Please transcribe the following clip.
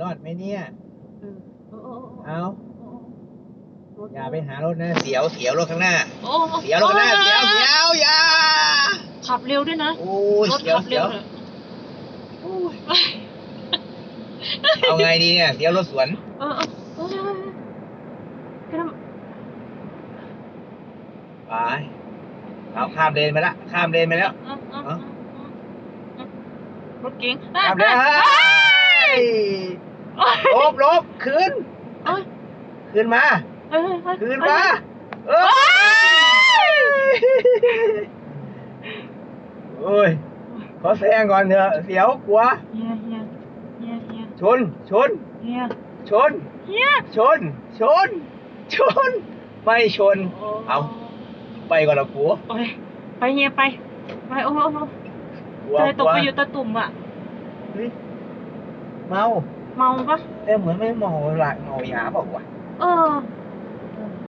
รอดไหมเนี่ย เออโอ้โอ้เอาโอ้โอ้อย่าไปหารถนะ เสียวเสียวรถข้างหน้าโอ้โอ้เสียวรถข้างหน้า เสียวเสียวอย่า ขับเร็วด้วยนะ โอ้ยรถเสียวขับเสีเร็ยววเลยโอ้ยเอาไงดีเนี่ย เสียวรถสวนเออเออเออเออเออไป เอาข้ามเลนไปละ ข้ามเลนไปแล้ว เออเออเออเออรถเก๋งข้ามเลน ลบลบคืนเอ้ย คืนมา เอ้ยเอ้ยคืนมา เอ้ยโอ้ยขอแซงก่อนเถอะเสียวกลัว เฮียเฮียเฮียเฮียชน ชน เฮียชน เฮียชน ชน ชน ไม่ชน เอา ไปก่อนละกูโอ้ยไปเฮียไป ไปโอ้โหโอ้โหกลัวใจตกกลัวไปอยู่ตะตุ่มอะเฮ้ยเมา เมาปะแต่เหมือนไม่เมาหลักเมายาเปล่าวะเออ